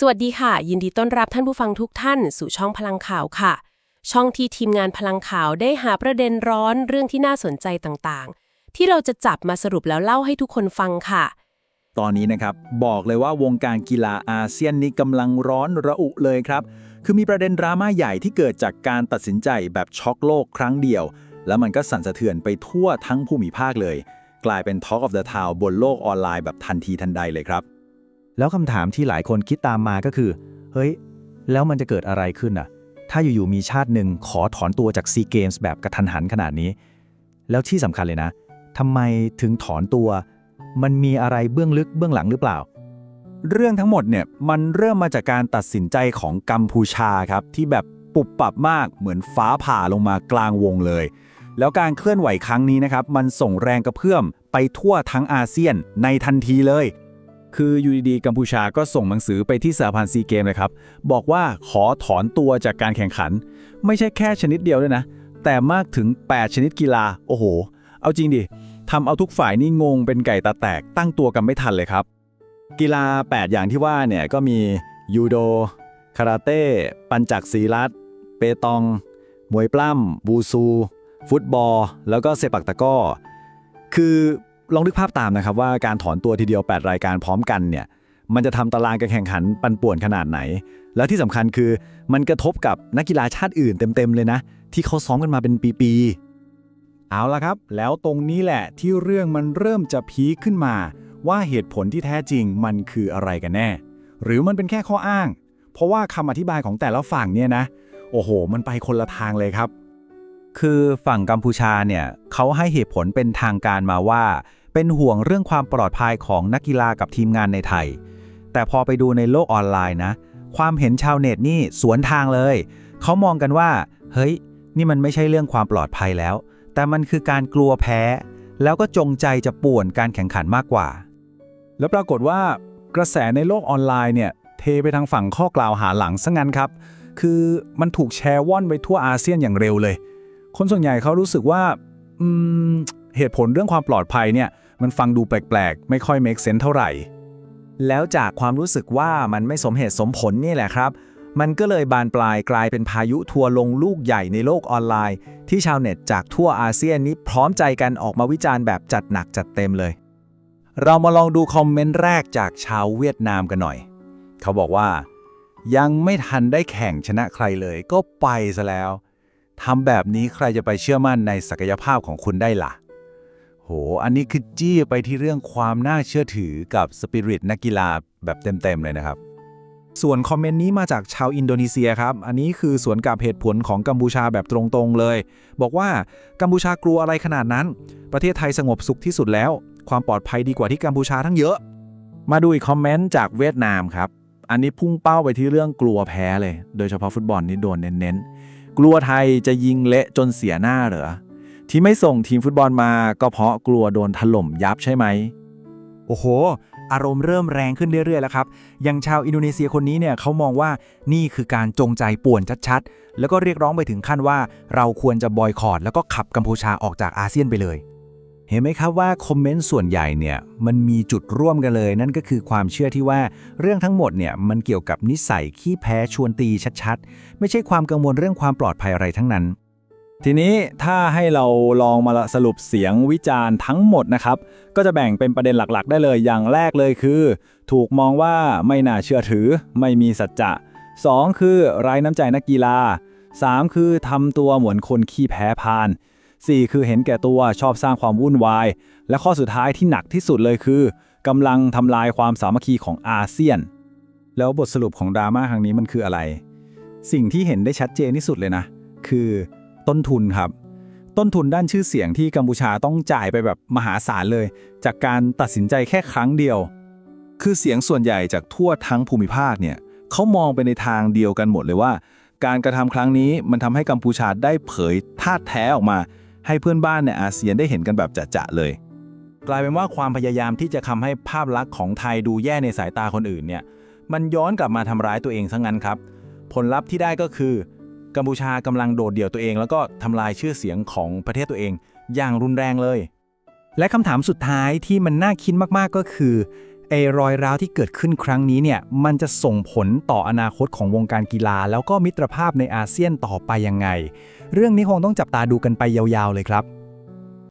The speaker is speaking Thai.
สวัสดีค่ะ ยินดีต้อนรับท่านผู้ฟังทุกท่าน สู่ช่องพลังข่าวค่ะ ช่องที่ทีมงานพลังข่าวได้หาประเด็นร้อนเรื่องที่น่าสนใจต่างๆ ที่เราจะจับมาสรุปแล้วเล่าให้ทุกคนฟังค่ะ ตอนนี้นะครับ บอกเลยว่าวงการกีฬาอาเซียนนี้กำลังร้อนระอุเลยครับ คือมีประเด็นดราม่าใหญ่ที่เกิดจากการตัดสินใจแบบช็อกโลกครั้งเดียว แล้วมันก็สั่นสะเทือนไปทั่วทั้งภูมิภาคเลย กลายเป็น Talk of the Town บนโลกออนไลน์แบบทันทีทันใดเลยครับ แล้วคำถามที่หลายคนคิดตามมาก็คือ เฮ้ย แล้วมันจะเกิดอะไรขึ้นน่ะ ถ้าอยู่ๆมีชาติหนึ่งขอถอนตัวจากซีเกมส์แบบกระทันหันขนาดนี้ แล้วที่สำคัญเลยนะทำไมถึงถอนตัว มันมีอะไรเบื้องลึกเบื้องหลังหรือเปล่า เรื่องทั้งหมดเนี่ยมันเริ่มมาจากการตัดสินใจของกัมพูชาครับ ที่แบบปุบปับมากเหมือนฟ้าผ่าลงมากลางวงเลย แล้วการเคลื่อนไหวครั้งนี้นะครับ มันส่งแรงกระเพื่อมไปทั่วทั้งอาเซียนในทันทีเลย คืออยู่ดีๆกัมพูชาก็ส่งหนังสือไปที่สหพันธ์ซีเกมเลยครับ บอกว่าขอถอนตัวจากการแข่งขัน ไม่ใช่แค่ชนิดเดียวด้วยนะ แต่มากถึง 8 ชนิดกีฬา โอ้โห เอาจริงดิทำเอาทุกฝ่ายนี่งงเป็นไก่ตาแตกตั้งตัวกันไม่ทันเลยครับ กีฬา 8 อย่างที่ว่าเนี่ยก็มียูโดคาราเต้ ปัญจักศีรัตเปตอง มวยปล้ำบูซู ฟุตบอล แล้วก็เซปักตะก้อ คือ ลองนึกภาพตามนะครับว่าการถอนตัวทีเดียว 8 รายการพร้อมกันเนี่ยมันจะทำตารางการแข่งขันปันป่วนขนาดไหน แล้วที่สำคัญคือมันกระทบกับนักกีฬาชาติอื่นเต็มๆเลยนะ ที่เขาซ้อมกันมาเป็นปีๆ เอาละครับ แล้วตรงนี้แหละที่เรื่องมันเริ่มจะพีคขึ้นมา ว่าเหตุผลที่แท้จริงมันคืออะไรกันแน่ หรือมันเป็นแค่ข้ออ้าง เพราะว่าคำอธิบายของแต่ละฝั่งเนี่ยนะ โอ้โห มันไปคนละทางเลยครับ คือฝั่งกัมพูชาเนี่ยเขาให้เหตุผลเป็นทางการมาว่า เป็นห่วงเรื่องความปลอดภัยของนักกีฬากับทีมงานในไทย แต่พอไปดูในโลกออนไลน์นะ ความเห็นชาวเน็ตนี่สวนทางเลย เขามองกันว่า เฮ้ย นี่มันไม่ใช่เรื่องความปลอดภัยแล้ว แต่มันคือการกลัวแพ้ แล้วก็จงใจจะป่วนการแข่งขันมากกว่า แล้วปรากฏว่ากระแสในโลกออนไลน์เนี่ยเทไปทางฝั่งข้อกล่าวหาหลังซะงั้นครับ คือมันถูกแชร์ว่อนไปทั่วอาเซียนอย่างเร็วเลย คนส่วนใหญ่เขารู้สึกว่าเหตุผลเรื่องความปลอดภัยเนี่ย มันฟังดูแปลกๆ ไม่ค่อย make sense เท่าไหร่ แล้วจากความรู้สึกว่ามันไม่สมเหตุสมผลนี่แหละครับ มันก็เลยบานปลายกลายเป็นพายุทัวร์ลงลูกใหญ่ในโลกออนไลน์ ที่ชาวเน็ตจากทั่วอาเซียนนี้พร้อมใจกันออกมาวิจารณ์แบบจัดหนักจัดเต็มเลย เรามาลองดูคอมเมนต์แรกจากชาวเวียดนามกันหน่อย เขาบอกว่า ยังไม่ทันได้แข่งชนะใครเลย ก็ไปซะแล้ว ทำแบบนี้ใครจะไปเชื่อมั่นในศักยภาพของคุณได้ล่ะ โห อันนี้คือจี้ไปที่เรื่องความน่าเชื่อถือกับสปิริตนักกีฬาแบบเต็ม ๆ เลยนะครับ ส่วนคอมเมนต์นี้มาจากชาวอินโดนีเซียครับ อันนี้คือสวนกับเหตุผลของกัมพูชาแบบตรงๆเลย บอกว่ากัมพูชากลัวอะไรขนาดนั้น ประเทศไทยสงบสุขที่สุดแล้ว ความปลอดภัยดีกว่าที่กัมพูชาทั้งเยอะ มาดูอีกคอมเมนต์จากเวียดนามครับ อันนี้พุ่งเป้าไปที่เรื่องกลัวแพ้เลย โดยเฉพาะฟุตบอลนี่โดนเน้นๆ กลัวไทยจะยิงเละจนเสียหน้าเหรอ ที่ไม่ส่งทีมฟุตบอลมาก็เพราะกลัวโดนถล่มยับใช่ไหม โอ้โห อารมณ์เริ่มแรงขึ้นเรื่อยๆแล้วครับ อย่างชาวอินโดนีเซียคนนี้เนี่ยเขามองว่านี่คือการจงใจป่วนชัดๆ แล้วก็เรียกร้องไปถึงขั้นว่า เราควรจะบอยคอรดแล้วก็ขับกัมพูชาออกจากอาเซียนไปเลย เห็นไหมครับว่าคอมเมนต์ส่วนใหญ่เนี่ยมันมีจุดร่วมกันเลย นั่นก็คือความเชื่อที่ว่าเรื่องทั้งหมดเนี่ยมันเกี่ยวกับนิสัยขี้แพ้ชวนตีชัดๆ ไม่ใช่ความกังวลเรื่องความปลอดภัยอะไรทั้งนั้น ทีนี้ถ้าให้เราลองมาสรุปเสียงวิจารณ์ทั้งหมดนะครับ ก็จะแบ่งเป็นประเด็นหลักๆ ได้เลยอย่างแรกเลยคือ ถูกมองว่าไม่น่าเชื่อถือ ไม่มีสัจจะ 2 คือไร้น้ำใจนักกีฬา 3 คือทำตัวเหมือนคนขี้แพ้พาน 4 คือเห็นแก่ตัวชอบสร้างความวุ่นวาย และข้อสุดท้ายที่หนักที่สุดเลยคือกำลังทำลายความสามัคคีของอาเซียน แล้วบทสรุปของดราม่าครั้งนี้มันคืออะไร สิ่งที่เห็นได้ชัดเจนที่สุดเลยนะ คือต้นทุนครับ ต้นทุนด้านชื่อเสียงที่กัมพูชาต้องจ่ายไปแบบมหาศาลเลย จากการตัดสินใจแค่ครั้งเดียว คือเสียงส่วนใหญ่จากทั่วทั้งภูมิภาคเนี่ยเขามองไปในทางเดียวกันหมดเลยว่า การกระทำครั้งนี้มันทำให้กัมพูชาได้เผยท่าแท้ออกมา ให้เพื่อนบ้านในอาเซียนได้เห็นกันแบบจะๆเลย กลายเป็นว่าความพยายามที่จะทำให้ภาพลักษณ์ของไทยดูแย่ในสายตาคนอื่นเนี่ยมันย้อนกลับมาทำร้ายตัวเองซะงั้นครับ ผลลัพธ์ที่ได้ก็คือ กัมพูชากำลังโดดเดี่ยวตัวเอง แล้วก็ทำลายชื่อเสียงของประเทศตัวเอง อย่างรุนแรงเลย และคำถามสุดท้ายที่มันน่าคิดมากๆก็คือไอ้รอยร้าวที่เกิดขึ้นครั้งนี้เนี่ยมันจะส่งผลต่ออนาคตของวงการกีฬา แล้วก็มิตรภาพในอาเซียนต่อไปยังไง เรื่องนี้คงต้องจับตาดูกันไปยาวๆเลยครับ